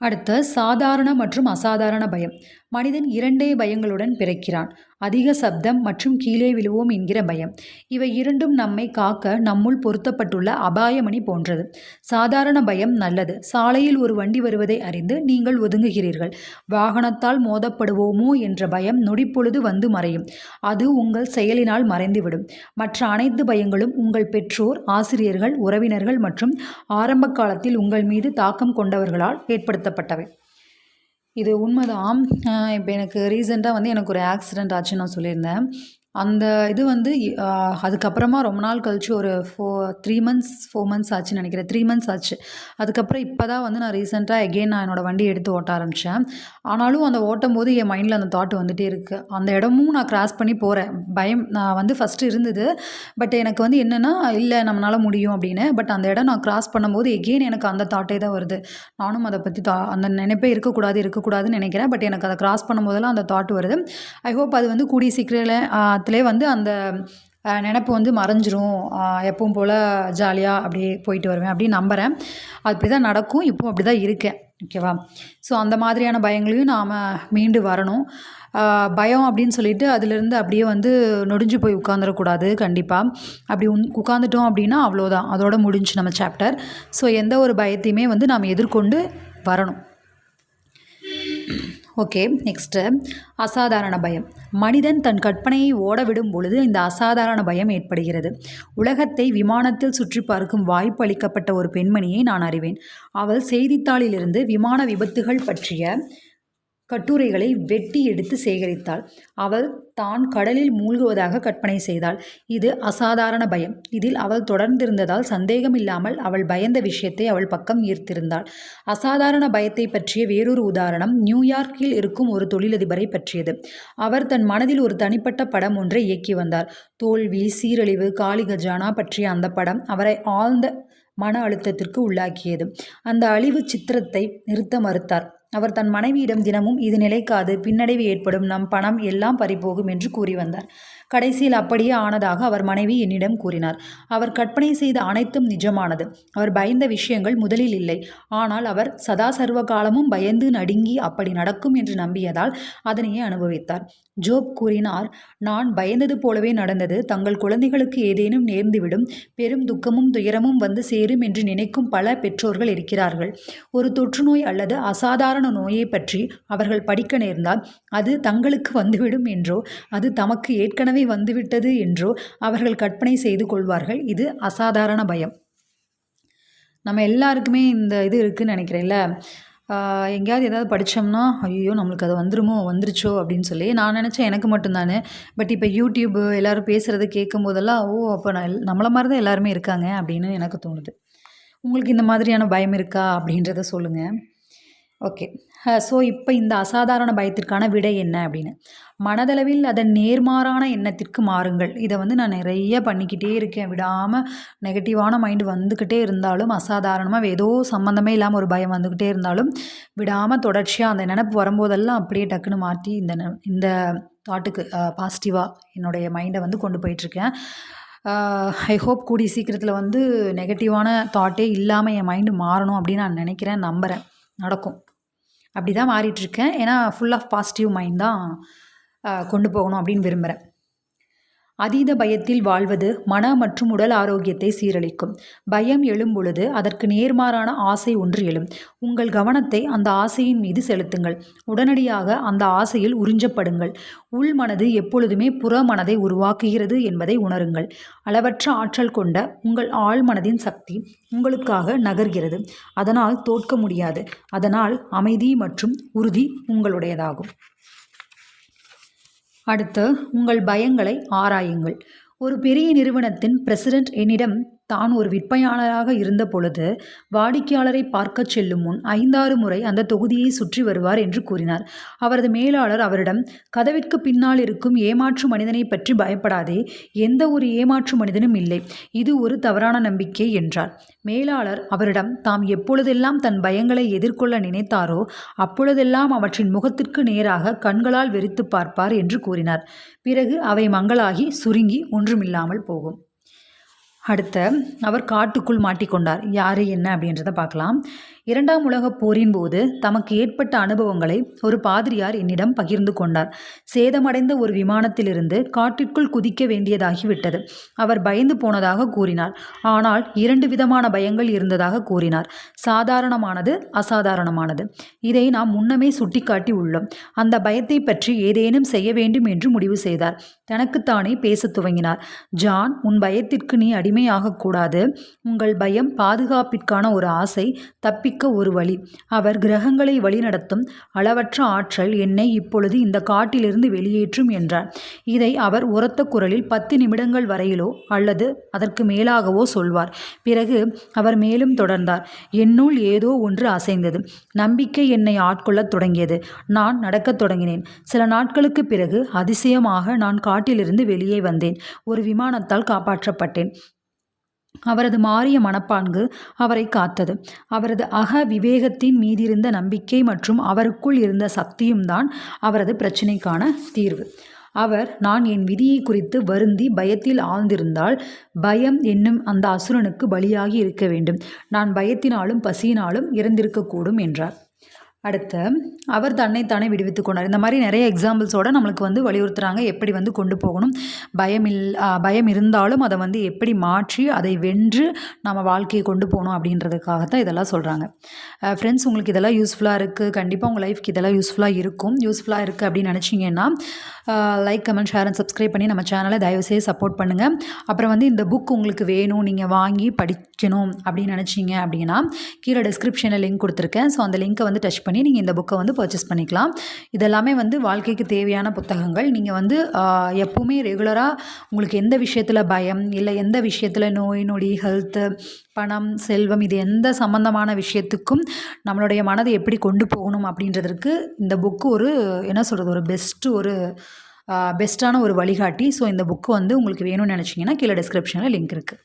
அடுத்த சாதாரண மற்றும் அசாதாரண பயம். மனிதன் இரண்டே பயங்களுடன் பிறக்கிறான். அதிக சப்தம் மற்றும் கீழே விழுவோம் என்கிற பயம். இவை இரண்டும் நம்மை காக்க நம்முள் பொருத்தப்பட்டுள்ள அபாயமணி போன்றது. சாதாரண பயம் நல்லது. சாலையில் ஒரு வண்டி வருவதை அறிந்து நீங்கள் ஒதுங்குகிறீர்கள். வாகனத்தால் மோதப்படுவோமோ என்ற பயம் நொடிப்பொழுது வந்து மறையும். அது உங்கள் செயலினால் மறைந்துவிடும். மற்ற அனைத்து பயங்களும் உங்கள் பெற்றோர் ஆசிரியர்கள் உறவினர்கள் மற்றும் ஆரம்ப காலத்தில் உங்கள் மீது தாக்கம் கொண்டவர்களால் ஏற்படுத்தப்பட்டவை. இது உண்மைதான். இப்போ எனக்கு ரீசெண்டாக வந்து எனக்கு ஒரு ஆக்சிடெண்ட் ஆச்சுன்னு நான் சொல்லியிருந்தேன். அந்த இது வந்து அதுக்கப்புறமா ரொம்ப நாள் கழிச்சு ஒரு ஃபோ த்ரீ மந்த்ஸ் ஃபோர் மந்த்ஸ் ஆச்சுன்னு நினைக்கிறேன். த்ரீ மந்த்ஸ் ஆச்சு. அதுக்கப்புறம் இப்போ தான் வந்து நான் ரீசெண்டாக எகெயின் நான் என்னோடய வண்டி எடுத்து ஓட்ட ஆரம்பித்தேன் ஆனாலும் அந்த ஓட்டும் போது என் மைண்டில் அந்த தாட் வந்துகிட்டே இருக்குது அந்த இடமும் நான் கிராஸ் பண்ணி போகிறேன் பயம் நான் வந்து ஃபஸ்ட்டு இருந்தது. பட் எனக்கு வந்து என்னென்னா இல்லை நம்மளால் முடியும் அப்படின்னு. பட் அந்த இடம் நான் கிராஸ் பண்ணும்போது எகெயின் எனக்கு அந்த தாட்டே தான் வருது. நானும் அதை பற்றி தா அந்த நினைப்பே இருக்கக்கூடாது இருக்கக்கூடாதுன்னு நினைக்கிறேன். பட் எனக்கு அதை கிராஸ் பண்ணும்போதெல்லாம் அந்த தாட் வருது. ஐ ஹோப் அது வந்து கூடிய சீக்கிரம் காலத்திலே வந்து அந்த நினப்பு வந்து மறைஞ்சிரும். எப்பவும் போல் ஜாலியாக அப்படியே போயிட்டு வருவேன் அப்படின்னு நம்புகிறேன் அப்படி தான் நடக்கும். இப்போ அப்படி தான் இருக்கேன் ஓகேவா ஸோ அந்த மாதிரியான பயங்களையும் நாம் மீண்டு வரணும். பயம் அப்படின்னு சொல்லிட்டு அதிலிருந்து அப்படியே வந்து நொடிஞ்சு போய் உட்காந்துடக்கூடாது கண்டிப்பாக அப்படி உன் உட்காந்துட்டோம் அப்படின்னா அவ்வளோதான் அதோட முடிஞ்சு நம்ம சாப்டர் ஸோ எந்த ஒரு பயத்தையுமே வந்து நாம் எதிர்கொண்டு வரணும். ஓகே நெக்ஸ்ட்டு அசாதாரண பயம். மனிதன் தன் கற்பனையை ஓட விடும் பொழுது இந்த அசாதாரண பயம் ஏற்படுகிறது. உலகத்தை விமானத்தில் சுற்றி பார்க்கும் வாய்ப்பு அளிக்கப்பட்ட ஒரு பெண்மணியை நான் அறிவேன். அவள் செய்தித்தாளிலிருந்து விமான விபத்துகள் பற்றிய கட்டுரைகளை வெட்டி எடுத்து சேகரித்தாள். அவள் தான் கடலில் மூழ்குவதாக கற்பனை செய்தாள். இது அசாதாரண பயம். இதில் அவள் தொடர்ந்திருந்ததால் சந்தேகமில்லாமல் அவள் பயந்த விஷயத்தை அவள் பக்கம் ஈர்த்திருந்தாள். அசாதாரண பயத்தை பற்றிய வேறொரு உதாரணம் நியூயார்க்கில் இருக்கும் ஒரு தொழிலதிபரை பற்றியது. அவர் தன் மனதில் ஒரு தனிப்பட்ட படம் ஒன்றை இயக்கி வந்தார். தோல்வி சீரழிவு காளி கஜானா பற்றிய அந்த படம் அவரை ஆழ்ந்த மன அழுத்தத்திற்கு உள்ளாக்கியது. அந்த அழிவு சித்திரத்தை நிறுத்த மறுத்தார். அவர் தன் மனைவியிடம் தினமும் இது நிலைக்காது பின்னடைவு ஏற்படும் நம் பணம் எல்லாம் பறிபோகும் என்று கூறி வந்தார். கடைசியில் அப்படியே ஆனதாக அவர் மனைவி என்னிடம் கூறினார். அவர் கற்பனை செய்த அனைத்தும் நிஜமானது. அவர் பயந்த விஷயங்கள் முதலில் இல்லை. ஆனால் அவர் சதா சர்வ காலமும் பயந்து நடுங்கி அப்படி நடக்கும் என்று நம்பியதால் அதனையே அனுபவித்தார். ஜோப் கூறினார் நான் பயந்தது போலவே நடந்தது. தங்கள் குழந்தைகளுக்கு ஏதேனும் நேர்ந்துவிடும். பெரும் துக்கமும் துயரமும் வந்து சேரும் என்று நினைக்கும் பல பெற்றோர்கள் இருக்கிறார்கள். ஒரு தொற்றுநோய் அல்லது அசாதாரண நோயை பற்றி அவர்கள் படிக்க நேர்ந்தால் அது தங்களுக்கு வந்துவிடும் என்றோ அது தமக்கு ஏற்கனவே வந்துவிட்டது என்றோ அவர்கள் கற்பனை செய்து கொள்வார்கள். இது அசாதாரண பயம். நம்ம எல்லாருக்குமே இந்த இது இருக்குன்னு நினைக்கிறேன்ல. எங்கேயாவது ஏதாவது படித்தோம்னா ஐயோ நம்மளுக்கு அது வந்துருமோ வந்துருச்சோ அப்படின்னு சொல்லி நான் நினச்சேன் எனக்கு மட்டும்தானே பட் இப்போ யூடியூப்பு எல்லோரும் பேசுகிறத கேட்கும் போதெல்லாம் ஓ அப்போ நான் நம்மளை மாதிரி தான் எல்லாருமே இருக்காங்க அப்படின்னு எனக்கு தோணுது. உங்களுக்கு இந்த மாதிரியான பயம் இருக்கா அப்படின்றத சொல்லுங்கள் ஓகே. ஸோ இப்போ இந்த அசாதாரண பயத்திற்கான விடை என்ன அப்படின்னு? மனதளவில் அதன் நேர்மாறான எண்ணத்திற்கு மாறுங்கள். இதை வந்து நான் நிறைய பண்ணிக்கிட்டே இருக்கேன். விடாமல் நெகட்டிவான மைண்டு வந்துக்கிட்டே இருந்தாலும் அசாதாரணமாக ஏதோ சம்மந்தமே இல்லாமல் ஒரு பயம் வந்துக்கிட்டே இருந்தாலும் விடாமல் தொடர்ச்சியாக அந்த நினப்பு வரும்போதெல்லாம் அப்படியே டக்குன்னு மாற்றி இந்த நெ- இந்த தாட்டுக்கு பாசிட்டிவாக என்னுடைய மைண்டை வந்து கொண்டு போயிட்டுருக்கேன். ஐ ஹோப் கூடி சீக்கிரத்தில் வந்து நெகட்டிவான தாட்டே இல்லாமல் என் மைண்டு மாறணும் அப்படின்னு நான் நினைக்கிறேன் நம்புகிறேன் நடக்கும். அப்படி தான் மாறிட்டுருக்கேன் ஏன்னா ஃபுல் ஆஃப் பாசிட்டிவ் மைண்ட் தான் கொண்டு போகணும் அப்படின்னு விரும்புகிறேன் அதீத பயத்தில் வாழ்வது மன மற்றும் உடல் ஆரோக்கியத்தை சீரழிக்கும். பயம் எழும்பொழுது அதற்கு நேர்மாறான ஆசை ஒன்று எழும். உங்கள் கவனத்தை அந்த ஆசையின் மீது செலுத்துங்கள். உடனடியாக அந்த ஆசையில் உறிஞ்சப்படுங்கள். உள் மனது எப்பொழுதுமே புற மனதை உருவாக்குகிறது என்பதை உணருங்கள். அளவற்ற ஆற்றல் கொண்ட உங்கள் ஆழ் மனதின் சக்தி உங்களுக்காக நகர்கிறது. அதனால் தோற்க முடியாது. அதனால் அமைதி மற்றும் உறுதி உங்களுடையதாகும். அடுத்து உங்கள் பயங்களை ஆராயுங்கள். ஒரு பெரிய நிறுவனத்தின் பிரசிடென்ட் என்னிடம் தான் ஒரு விற்பனையாளராக இருந்த பொழுது வாடிக்கையாளரை பார்க்கச் செல்லும் முன் ஐந்தாறு முறை அந்த தொகுதியை சுற்றி வருவார் என்று கூறினார். அவரது மேலாளர் அவரிடம் கதவிற்கு பின்னால் இருக்கும் ஏமாற்று மனிதனை பற்றி பயப்படாதே எந்த ஒரு ஏமாற்று மனிதனும் இல்லை இது ஒரு தவறான நம்பிக்கை என்றார். மேலாளர் அவரிடம் தாம் எப்பொழுதெல்லாம் தன் பயங்களை எதிர்கொள்ள நினைத்தாரோ அப்பொழுதெல்லாம் அவற்றின் முகத்திற்கு நேராக கண்களால் வெறித்து பார்ப்பார் என்று கூறினார். பிறகு அவை மங்களாகி சுருங்கி ஒன்றுமில்லாமல் போகும். அடுத்த அவர் காட்டுக்குள் மாட்டிக்கொண்டார். யார் என்ன அப்படின்றத பார்க்கலாம். இரண்டாம் உலகப் போரின் போது தமக்கு ஏற்பட்ட அனுபவங்களை ஒரு பாதிரியார் என்னிடம் பகிர்ந்து கொண்டார். சேதமடைந்த ஒரு விமானத்திலிருந்து காட்டிற்குள் குதிக்க வேண்டியதாகிவிட்டது. அவர் பயந்து போனதாக கூறினார். ஆனால் இரண்டு விதமான பயங்கள் இருந்ததாக கூறினார். சாதாரணமானது அசாதாரணமானது. இதை நாம் முன்னமே சுட்டிக்காட்டி உள்ளோம். அந்த பயத்தை பற்றி ஏதேனும் செய்ய வேண்டும் என்று முடிவு செய்தார். தனக்குத்தானே பேசத் துவங்கினார். ஜான் உன் பயத்திற்கு நீ அடிமையாகக்கூடாது உங்கள் பயம் பாதுகாப்பிற்கான ஒரு ஆசை தப்பி தப்பிக்க ஒரு வழி. அவர் கிரகங்களை வழிநடத்தும் அளவற்ற ஆற்றல் என்னை இப்பொழுது இந்த காட்டிலிருந்து வெளியேற்றும் என்றார். இதை அவர் உரத்த குரலில் பத்து நிமிடங்கள் வரையிலோ அல்லது அதற்கு மேலாகவோ சொல்வார். பிறகு அவர் மேலும் தொடர்ந்தார். என்னுள் ஏதோ ஒன்று அசைந்தது. நம்பிக்கை என்னை ஆட்கொள்ளத் தொடங்கியது. நான் நடக்கத் தொடங்கினேன். சில நாட்களுக்கு பிறகு அதிசயமாக நான் காட்டிலிருந்து வெளியே வந்தேன். ஒரு விமானத்தால் காப்பாற்றப்பட்டேன். அவரது மாறிய மனப்பான்கு அவரை காத்தது. அவரது அக விவேகத்தின் மீதிருந்த நம்பிக்கை மற்றும் அவருக்குள் இருந்த சக்தியும் தான் அவரது பிரச்சினைக்கான தீர்வு. அவர் நான் என் விதியை குறித்து வருந்தி பயத்தில் ஆழ்ந்திருந்தால் பயம் என்னும் அந்த அசுரனுக்கு பலியாகி இருக்க வேண்டும். நான் பயத்தினாலும் பசியினாலும் இறந்திருக்கக்கூடும் என்றார். அடுத்து அவர் தன்னைத்தானே விடுவித்து கொண்டார். இந்த மாதிரி நிறைய எக்ஸாம்பிள்ஸோட நம்மளுக்கு வந்து வலியுறுத்துகிறாங்க எப்படி வந்து கொண்டு போகணும். பயம் இல் பயம் இருந்தாலும் அதை வந்து எப்படி மாற்றி அதை வென்று நம்ம வாழ்க்கையை கொண்டு போகணும் அப்படின்றதுக்காக தான் இதெல்லாம் சொல்கிறாங்க ஃப்ரெண்ட்ஸ் உங்களுக்கு இதெல்லாம் யூஸ்ஃபுல்லாக இருக்குது கண்டிப்பாக உங்கள் லைஃப்க்கு இதெல்லாம் யூஸ்ஃபுல்லாக இருக்கும். யூஸ்ஃபுல்லாக இருக்குது அப்படின்னு நினச்சிங்கன்னா like comment share and subscribe பண்ணி நம்ம சேனலை தயவுசெய்து சப்போர்ட் பண்ணுங்கள் அப்புறம் வந்து இந்த புக் உங்களுக்கு வேணும் நீங்கள் வாங்கி படிக்கணும் அப்படின்னு நினச்சிங்க அப்படின்னா கீழே டிஸ்கிரிப்ஷனில் லிங்க் கொடுத்துருக்கேன். ஸோ அந்த லிங்க்கை வந்து டச் பண்ணி பண்ணி நீங்கள் இந்த புக்கை வந்து பர்ச்சேஸ் பண்ணிக்கலாம். இதெல்லாமே வந்து வாழ்க்கைக்கு தேவையான புத்தகங்கள். நீங்கள் வந்து எப்போவுமே ரெகுலராக உங்களுக்கு எந்த விஷயத்தில் பயம் இல்லை எந்த விஷயத்தில் நோய் நொடி ஹெல்த்து பணம் செல்வம் இது எந்த சம்மந்தமான விஷயத்துக்கும் நம்மளுடைய மனதை எப்படி கொண்டு போகணும் அப்படின்றதற்கு இந்த புக்கு ஒரு என்ன சொல்கிறது ஒரு பெஸ்ட்டு ஒரு பெஸ்ட்டான ஒரு வழிகாட்டி. ஸோ இந்த புக்கு வந்து உங்களுக்கு வேணும்னு நினச்சிங்கன்னா கீழே டிஸ்கிரிப்ஷனில் லிங்க் இருக்குது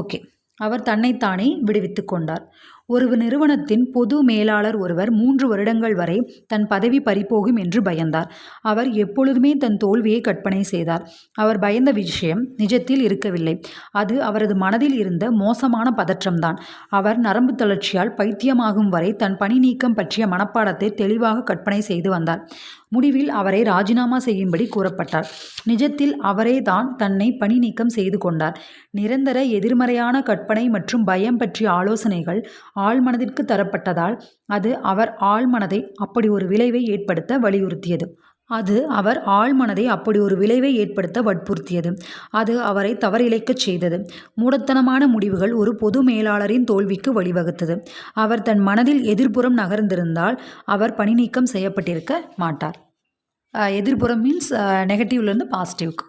ஓகே அவர் தன்னைத்தானே விடுவித்து கொண்டார். ஒரு நிறுவனத்தின் பொது மேலாளர் ஒருவர் மூன்று வருடங்கள் வரை தன் பதவி பறிபோகும் என்று பயந்தார். அவர் எப்பொழுதுமே தன் தோல்வியை கற்பனை செய்தார். அவர் பயந்த விஷயம் நிஜத்தில் இருக்கவில்லை. அது அவரது மனதில் இருந்த மோசமான பதற்றம்தான். அவர் நரம்பு தளர்ச்சியால் பைத்தியமாகும் வரை தன் பணி நீக்கம் பற்றிய மனப்பாடத்தை தெளிவாக கற்பனை செய்து வந்தார். முடிவில் அவரை ராஜினாமா செய்யும்படி கூறப்பட்டார். நிஜத்தில் அவரே தான் தன்னை பணி நீக்கம் செய்து கொண்டார். நிரந்தர எதிர்மறையான கற்பனை மற்றும் பயம் பற்றிய ஆலோசனைகள் ஆழ்மனதிற்கு தரப்பட்டதால் அது அவர் ஆழ்மனதை அப்படி ஒரு விளைவை ஏற்படுத்த வலியுறுத்தியது. அது அவர் ஆழ்மனதை அப்படி ஒரு விளைவை ஏற்படுத்த வற்புறுத்தியது. அது அவரை தவறிழைக்கச் செய்தது. மூடத்தனமான முடிவுகள் ஒரு பொது மேலாளரின் தோல்விக்கு வழிவகுத்தது. அவர் தன் மனதில் எதிர்ப்புறம் நகர்ந்திருந்தால் அவர் பணி நீக்கம் செய்யப்பட்டிருக்க மாட்டார். எதிர்ப்புறம் மீன்ஸ் நெகட்டிவ்லேருந்து பாசிட்டிவ்க்கு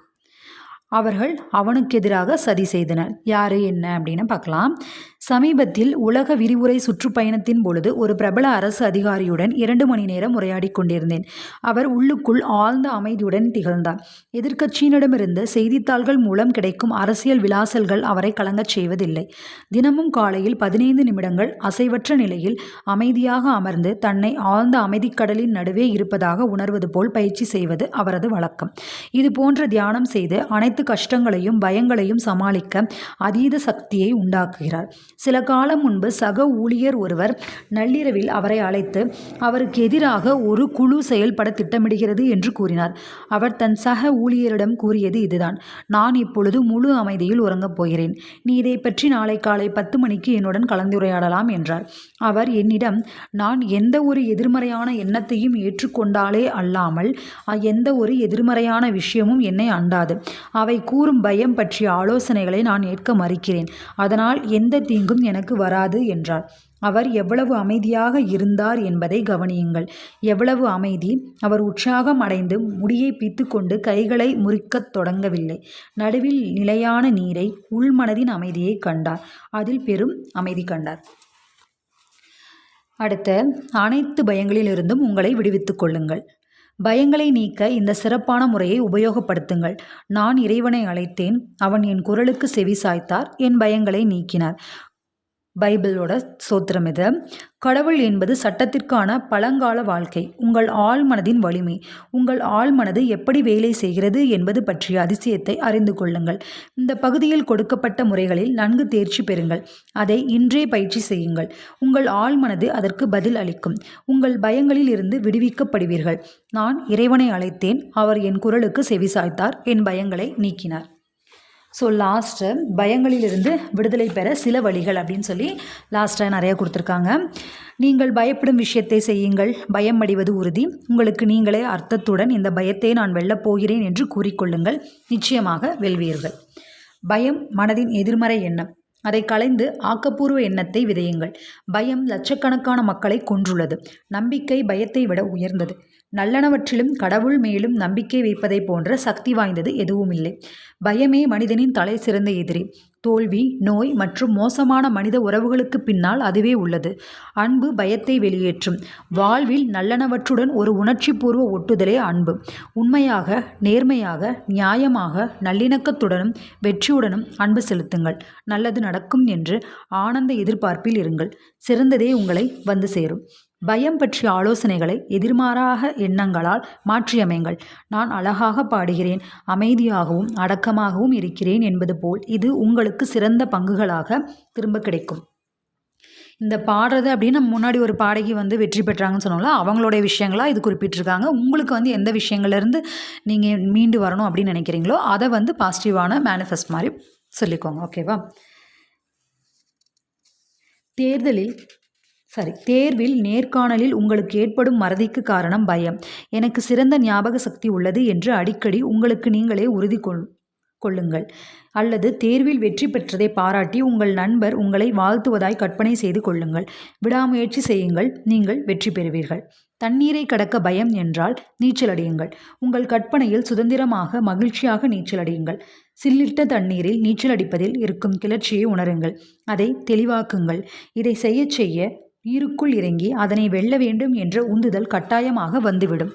அவர்கள் அவனுக்கு எதிராக சதி செய்தனர். யார் என்ன அப்படின்னு பார்க்கலாம். சமீபத்தில் உலக விரிவுரை சுற்றுப்பயணத்தின் பொழுது ஒரு பிரபல அரசு அதிகாரியுடன் இரண்டு மணி நேரம் உரையாடி கொண்டிருந்தேன். அவர் உள்ளுக்குள் ஆழ்ந்த அமைதியுடன் திகழ்ந்தார். எதிர்க்கட்சியினிடமிருந்து செய்தித்தாள்கள் மூலம் கிடைக்கும் அரசியல் விலாசல்கள் அவரை கலங்கச் செய்வதில்லை. தினமும் காலையில் பதினைந்து நிமிடங்கள் அசைவற்ற நிலையில் அமைதியாக அமர்ந்து தன்னை ஆழ்ந்த அமைதிக்கடலின் நடுவே இருப்பதாக உணர்வது போல் பயிற்சி செய்வது அவரது வழக்கம். இது போன்ற தியானம் செய்து அனைத்து கஷ்டங்களையும் பயங்களையும் சமாளிக்க அதீத சக்தியை உண்டாக்குகிறார். சில காலம் முன்பு சக ஊழியர் ஒருவர் நள்ளிரவில் அவரை அழைத்து அவருக்கு எதிராக ஒரு குழு செயல்பட திட்டமிடுகிறது என்று கூறினார். அவர் தன் சக ஊழியரிடம் கூறியது இதுதான். நான் இப்பொழுது முழு அமைதியில் உறங்கப் போகிறேன். நீ இதை பற்றி நாளை காலை பத்து மணிக்கு என்னுடன் கலந்துரையாடலாம் என்றார். அவர் என்னிடம் நான் எந்த ஒரு எதிர்மறையான எண்ணத்தையும் ஏற்றுக்கொண்டாலே அல்லாமல் எந்த ஒரு எதிர்மறையான விஷயமும் என்னை அண்டாது. அவை அவை கூறும் பயம் பற்றிய ஆலோசனைகளை நான் ஏற்க மறுக்கிறேன். அதனால் எந்த தீங்கும் எனக்கு வராது என்றார் அவர் எவ்வளவு அமைதியாக இருந்தார் என்பதை கவனியுங்கள். எவ்வளவு அமைதி. அவர் உற்சாகம் அடைந்து முடியை பித்துக்கொண்டு கைகளை முறிக்கத் தொடங்கவில்லை. நடுவில் நிலையான நீரை உள்மனதின் அமைதியை கண்டார். அதில் பெரும் அமைதி கண்டார். அடுத்த அனைத்து பயங்களிலிருந்தும் உங்களை விடுவித்துக் கொள்ளுங்கள். பயங்களை நீக்க இந்த சிறப்பான முறையை உபயோகப்படுத்துங்கள். நான் இறைவனை அழைத்தேன். அவன் என் குரலுக்கு செவி சாய்த்தார். என் பயங்களை நீக்கினார். பைபிளோட சோத்திரம் இது. கடவுள் என்பது சட்டத்திற்கான பழங்கால வாழ்க்கை. உங்கள் ஆழ்மனதின் வலிமை. உங்கள் ஆழ்மனது எப்படி வேலை செய்கிறது என்பது பற்றிய அதிசயத்தை அறிந்து கொள்ளுங்கள். இந்த பகுதியில் கொடுக்கப்பட்ட முறைகளில் நன்கு தேர்ச்சி பெறுங்கள். அதை இன்றே பயிற்சி செய்யுங்கள். உங்கள் ஆழ்மனது அதற்கு பதில் அளிக்கும். உங்கள் பயங்களில் இருந்து விடுவிக்கப்படுவீர்கள். நான் இறைவனை அழைத்தேன். அவர் என் குரலுக்கு செவிசாய்த்தார் என் பயங்களை நீக்கினார். ஸோ லாஸ்ட்டு பயங்களிலிருந்து விடுதலை பெற சில வழிகள் அப்படின்னு சொல்லி லாஸ்ட்டாக நிறைய கொடுத்துருக்காங்க. நீங்கள் பயப்படும் விஷயத்தை செய்யுங்கள். பயம் அடைவது உறுதி. உங்களுக்கு நீங்களே அர்த்தத்துடன் இந்த பயத்தை நான் வெல்லப் போகிறேன் என்று கூறிக்கொள்ளுங்கள். நிச்சயமாக வெல்வீர்கள். பயம் மனதின் எதிர்மறை எண்ணம். அதை களைந்து ஆக்கப்பூர்வ எண்ணத்தை விதையுங்கள். பயம் லட்சக்கணக்கான மக்களை கொன்றுள்ளது. நம்பிக்கை பயத்தை விட உயர்ந்தது. நல்லனவற்றிலும் கடவுள் மேலும் நம்பிக்கை வைப்பதை போன்ற சக்தி வாய்ந்தது எதுவும் இல்லை பயமே மனிதனின் தலை சிறந்த எதிரி. தோல்வி நோய் மற்றும் மோசமான மனித உறவுகளுக்கு பின்னால் அதுவே உள்ளது. அன்பு பயத்தை வெளியேற்றும். வாழ்வில் நல்லனவற்றுடன் ஒரு உணர்ச்சிபூர்வ ஒட்டுதலே அன்பு. உண்மையாக நேர்மையாக நியாயமாக நல்லிணக்கத்துடனும் வெற்றியுடனும் அன்பு செலுத்துங்கள். நல்லது நடக்கும் என்று ஆனந்த எதிர்பார்ப்பில் இருங்கள். சிறந்ததே உங்களை வந்து சேரும். பயம் பற்றிய ஆலோசனைகளை எதிர்மாறாக எண்ணங்களால் மாற்றியமைங்கள். நான் அழகாக பாடுகிறேன் அமைதியாகவும் அடக்கமாகவும் இருக்கிறேன் என்பது போல் இது உங்களுக்கு சிறந்த பங்குகளாக திரும்ப கிடைக்கும். இந்த பாடுறது அப்படின்னு நம்ம முன்னாடி ஒரு பாடகி வந்து வெற்றி பெற்றாங்கன்னு சொன்னோம்ல அவங்களுடைய விஷயங்களாக இது குறிப்பிட்டிருக்காங்க. உங்களுக்கு வந்து எந்த விஷயங்கள்லேருந்து நீங்கள் மீண்டு வரணும் அப்படின்னு நினைக்கிறீங்களோ அதை வந்து பாசிட்டிவான மேனிஃபெஸ்ட் மாதிரி சொல்லிக்கோங்க ஓகேவா தேர்தலில் சரி தேர்வில் நேர்காணலில் உங்களுக்கு ஏற்படும் மறதிக்கு காரணம் பயம். எனக்கு சிறந்த ஞாபக சக்தி உள்ளது என்று அடிக்கடி உங்களுக்கு நீங்களே உறுதி கொள் கொள்ளுங்கள். அல்லது தேர்வில் வெற்றி பெற்றதை பாராட்டி உங்கள் நண்பர் உங்களை வாழ்த்துவதாய் கற்பனை செய்து கொள்ளுங்கள். விடாமுயற்சி செய்யுங்கள். நீங்கள் வெற்றி பெறுவீர்கள். தண்ணீரை கடக்க பயம் என்றால் நீச்சல் அடியுங்கள் உங்கள் கற்பனையில் சுதந்திரமாக மகிழ்ச்சியாக நீச்சல் அடியுங்கள் சில்லிட்ட தண்ணீரில் நீச்சல் அடிப்பதில் இருக்கும் கிளர்ச்சியை உணருங்கள். அதை தெளிவாக்குங்கள். இதை செய்ய செய்ய நீருக்குள் இறங்கி அதனை வெல்ல வேண்டும் என்ற உந்துதல் கட்டாயமாக வந்துவிடும்.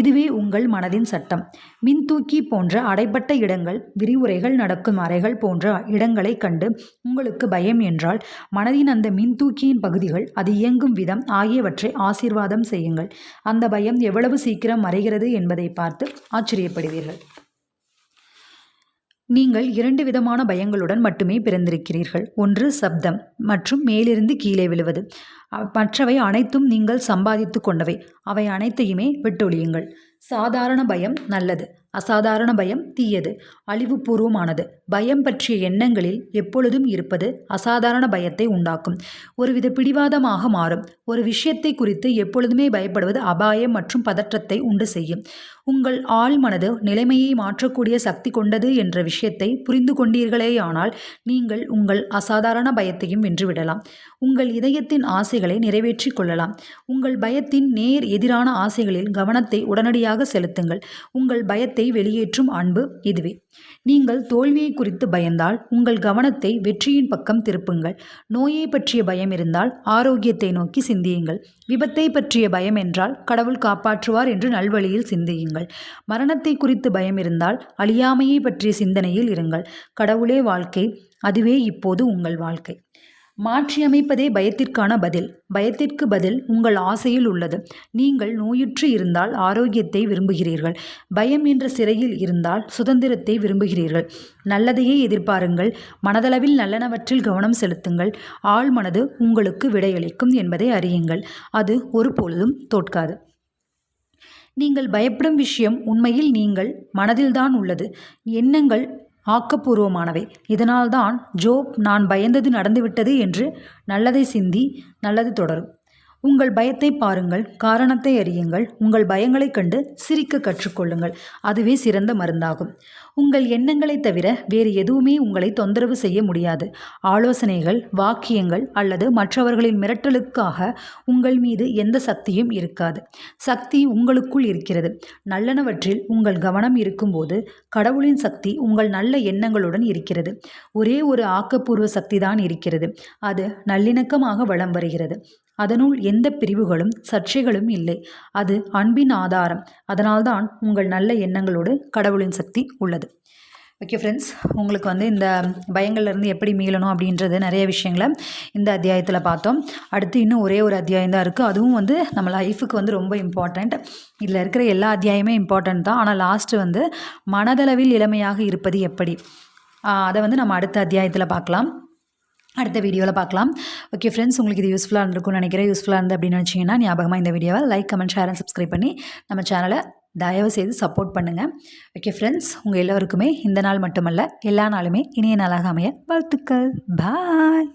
இதுவே உங்கள் மனதின் சட்டம். மின்தூக்கி போன்ற அடைப்பட்ட இடங்கள் விரிவுரைகள் நடக்கும் அறைகள் போன்ற இடங்களை கண்டு உங்களுக்கு பயம் என்றால் மனதின் அந்த மின்தூக்கியின் பகுதிகள் அது இயங்கும் விதம் ஆகியவற்றை ஆசீர்வாதம் செய்யுங்கள். அந்த பயம் எவ்வளவு சீக்கிரம் மறைகிறது என்பதை பார்த்து ஆச்சரியப்படுவீர்கள். நீங்கள் இரண்டு விதமான பயங்களுடன் மட்டுமே பிறந்திருக்கிறீர்கள். ஒன்று சப்தம் மற்றும் மேலிருந்து கீழே விழுவது. மற்றவை அனைத்தும் நீங்கள் சம்பாதித்து கொண்டவை. அவை அனைத்தையுமே விட்டொழியுங்கள். சாதாரண பயம் நல்லது. அசாதாரண பயம் தீயது. அழிவுபூர்வமானது. பயம் பற்றிய எண்ணங்களில் எப்பொழுதும் இருப்பது அசாதாரண பயத்தை உண்டாக்கும். ஒருவித பிடிவாதமாக மாறும். ஒரு விஷயத்தை குறித்து எப்பொழுதுமே பயப்படுவது அபாயம் மற்றும் பதற்றத்தை உண்டு செய்யும். உங்கள் ஆள் மனது நிலைமையை மாற்றக்கூடிய சக்தி கொண்டது என்ற விஷயத்தை புரிந்து கொண்டீர்களேயானால் நீங்கள் உங்கள் அசாதாரண பயத்தையும் வென்றுவிடலாம். உங்கள் இதயத்தின் ஆசைகளை நிறைவேற்றிக் கொள்ளலாம். உங்கள் பயத்தின் நேர் எதிரான ஆசைகளில் கவனத்தை உடனடியாக செலுத்துங்கள். உங்கள் பயத்தை வெளியேற்றும் அன்பு இதுவே. நீங்கள் தோல்வியை குறித்து பயந்தால் உங்கள் கவனத்தை வெற்றியின் பக்கம் திருப்புங்கள். நோயை பற்றிய பயம் இருந்தால் ஆரோக்கியத்தை நோக்கி சிந்தியுங்கள். விபத்தை பற்றிய பயம் என்றால் கடவுள் காப்பாற்றுவார் என்று நல்வழியில் சிந்தியுங்கள். மரணத்தை குறித்து பயம் இருந்தால் அழியாமையை பற்றிய சிந்தனையில் இருங்கள். கடவுளே வாழ்க்கை அதுவே இப்போது உங்கள் வாழ்க்கை. மாற்றியமைப்பதே பயத்திற்கான பதில். பயத்திற்கு பதில் உங்கள் ஆசையில் உள்ளது. நீங்கள் நோயுற்று இருந்தால் ஆரோக்கியத்தை விரும்புகிறீர்கள். பயம் என்ற சிறையில் இருந்தால் சுதந்திரத்தை விரும்புகிறீர்கள். நல்லதையே எதிர்பாருங்கள். மனதளவில் நல்லனவற்றில் கவனம் செலுத்துங்கள். ஆழ்மனது உங்களுக்கு விடையளிக்கும் என்பதை அறியுங்கள். அது ஒருபொழுதும் தோற்காது. நீங்கள் பயப்படும் விஷயம் உண்மையில் நீங்கள் மனதில்தான் உள்ளது. எண்ணங்கள் ஆக்கப்பூர்வமானவை. இதனால்தான் ஜோப் நான் பயந்தது நடந்துவிட்டது என்று நல்லதை சிந்தி நல்லது தொடரும். உங்கள் பயத்தை பாருங்கள் காரணத்தை அறியுங்கள் உங்கள் பயங்களைக் கண்டு சிரிக்க கற்றுக்கொள்ளுங்கள். அதுவே சிறந்த மருந்தாகும். உங்கள் எண்ணங்களை தவிர வேறு எதுவுமே உங்களை தொந்தரவு செய்ய முடியாது. ஆலோசனைகள் வாக்கியங்கள் அல்லது மற்றவர்களின் மிரட்டலுக்காக உங்கள் மீது எந்த சக்தியும் இருக்காது. சக்தி உங்களுக்குள் இருக்கிறது. நல்லனவற்றில் உங்கள் கவனம் இருக்கும்போது கடவுளின் சக்தி உங்கள் நல்ல எண்ணங்களுடன் இருக்கிறது. ஒரே ஒரு ஆக்கப்பூர்வ சக்தி தான் இருக்கிறது. அது நல்லிணக்கமாக வளம் வருகிறது. அதனுள் எந்த பிரிவுகளும் சர்ச்சைகளும் இல்லை. அது அன்பின் ஆதாரம். அதனால்தான் உங்கள் நல்ல எண்ணங்களோடு கடவுளின் சக்தி உள்ளது. ஓகே ஃப்ரெண்ட்ஸ் உங்களுக்கு வந்து இந்த பயங்கள்லேருந்து எப்படி மீளணும் அப்படின்றது நிறைய விஷயங்களை இந்த அத்தியாயத்தில் பார்த்தோம். அடுத்து இன்னும் ஒரே ஒரு அத்தியாயம் தான் இருக்குது அதுவும் வந்து நம்ம லைஃபுக்கு வந்து ரொம்ப இம்பார்ட்டண்ட் இதில் இருக்கிற எல்லா அத்தியாயமே இம்பார்ட்டண்ட் தான். ஆனால் லாஸ்ட்டு வந்து மனதளவில் இளமையாக இருப்பது எப்படி? அதை வந்து நம்ம அடுத்த அத்தியாயத்தில் பார்க்கலாம். அடுத்த வீடியோவில் பார்க்கலாம். ஓகே ஃப்ரெண்ட்ஸ் உங்களுக்கு இது யூஸ்ஃபுல்லாக இருந்திருக்கும்னு நினைக்கிறேன். யூஸ்ஃபுல்லாக இருந்து அப்படின்னு நினச்சிங்கன்னா ஞாபகமாக இந்த வீடியோவை like comment share and subscribe பண்ணி நம்ம சேனலை தயவு செய்து சப்போர்ட் பண்ணுங்கள் ஓகே ஃப்ரெண்ட்ஸ் உங்கள் எல்லோருக்குமே இந்த நாள் மட்டுமல்ல எல்லா நாளுமே இனிய நாளாக அமைய வாழ்த்துக்கள். பாய்